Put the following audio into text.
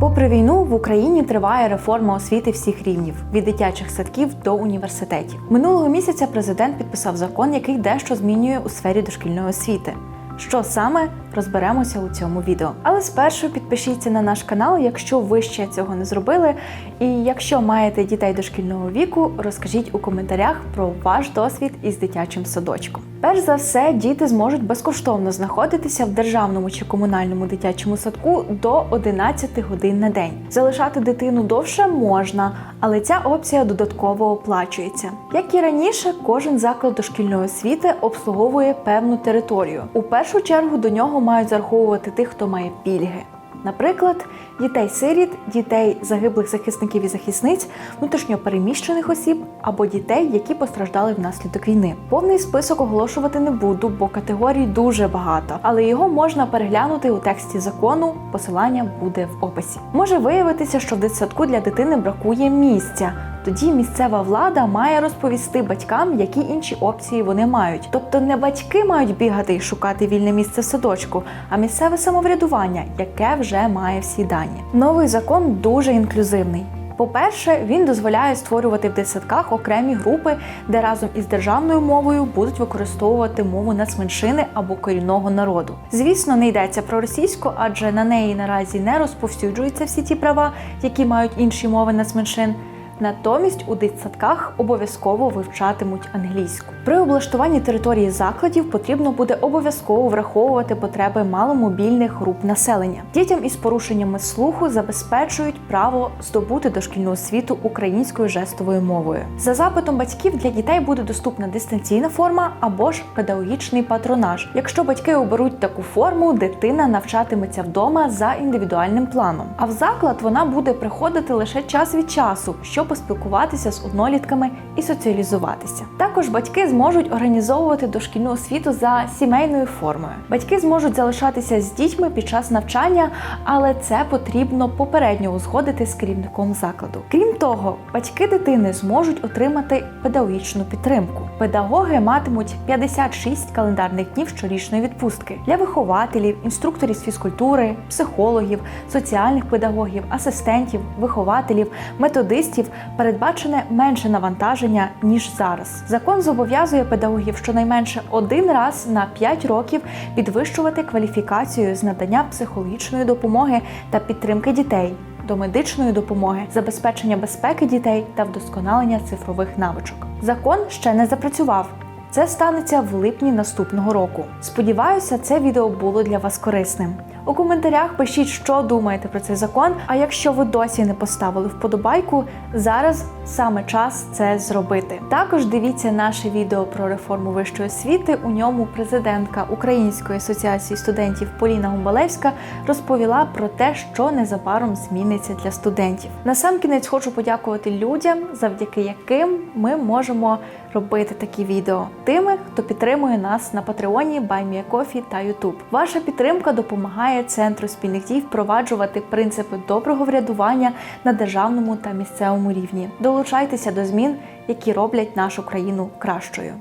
Попри війну, в Україні триває реформа освіти всіх рівнів від дитячих садків до університетів. Минулого місяця президент підписав закон, який дещо змінює у сфері дошкільної освіти. Що саме розберемося у цьому відео. Але спершу підпишіться на наш канал, якщо ви ще цього не зробили. І якщо маєте дітей дошкільного віку, розкажіть у коментарях про ваш досвід із дитячим садочком. Перш за все, діти зможуть безкоштовно знаходитися в державному чи комунальному дитячому садку до 11 годин на день. Залишати дитину довше можна, але ця опція додатково оплачується. Як і раніше, кожен заклад дошкільної освіти обслуговує певну територію. У першу чергу до нього мають зараховувати тих, хто має пільги. Наприклад, дітей-сиріт, дітей загиблих захисників і захисниць, внутрішньопереміщених осіб або дітей, які постраждали внаслідок війни. Повний список оголошувати не буду, бо категорій дуже багато, але його можна переглянути у тексті закону. Посилання буде в описі. Може виявитися, що в дитсадку для дитини бракує місця. Тоді місцева влада має розповісти батькам, які інші опції вони мають. Тобто не батьки мають бігати і шукати вільне місце в садочку, а місцеве самоврядування, яке вже має всі дані. Новий закон дуже інклюзивний. По-перше, він дозволяє створювати в десятках окремі групи, де разом із державною мовою будуть використовувати мову нацменшини або корінного народу. Звісно, не йдеться про російську, адже на неї наразі не розповсюджуються всі ті права, які мають інші мови нацменшин. Натомість у дитсадках обов'язково вивчатимуть англійську. При облаштуванні території закладів потрібно буде обов'язково враховувати потреби маломобільних груп населення. Дітям із порушеннями слуху забезпечують право здобути дошкільну освіту українською жестовою мовою. За запитом батьків для дітей буде доступна дистанційна форма або ж педагогічний патронаж. Якщо батьки оберуть таку форму, дитина навчатиметься вдома за індивідуальним планом. А в заклад вона буде приходити лише час від часу, щоб поспілкуватися з однолітками і соціалізуватися. Також батьки зможуть організовувати дошкільну освіту за сімейною формою. Батьки зможуть залишатися з дітьми під час навчання, але це потрібно попередньо узгодити з керівником закладу. Крім того, батьки дитини зможуть отримати педагогічну підтримку. Педагоги матимуть 56 календарних днів щорічної відпустки для вихователів, інструкторів з фізкультури, психологів, соціальних педагогів, асистентів, вихователів, методистів передбачене менше навантаження ніж зараз. Закон зобов'язує педагогів щонайменше один раз на 5 років підвищувати кваліфікацію з надання психологічної допомоги та підтримки дітей. До медичної допомоги, забезпечення безпеки дітей та вдосконалення цифрових навичок. Закон ще не запрацював. Це станеться в липні наступного року. Сподіваюся, це відео було для вас корисним. У коментарях пишіть, що думаєте про цей закон. А якщо ви досі не поставили вподобайку, зараз саме час це зробити. Також дивіться наше відео про реформу вищої освіти. У ньому президентка Української асоціації студентів Поліна Гумбалевська розповіла про те, що незабаром зміниться для студентів. Насамкінець хочу подякувати людям, завдяки яким ми можемо робити такі відео. Тими, хто підтримує нас на Патреоні, Байміякофі та Ютуб. Ваша підтримка допомагає центру спільних дій впроваджувати принципи доброго врядування на державному та місцевому рівні. Долучайтеся до змін, які роблять нашу країну кращою.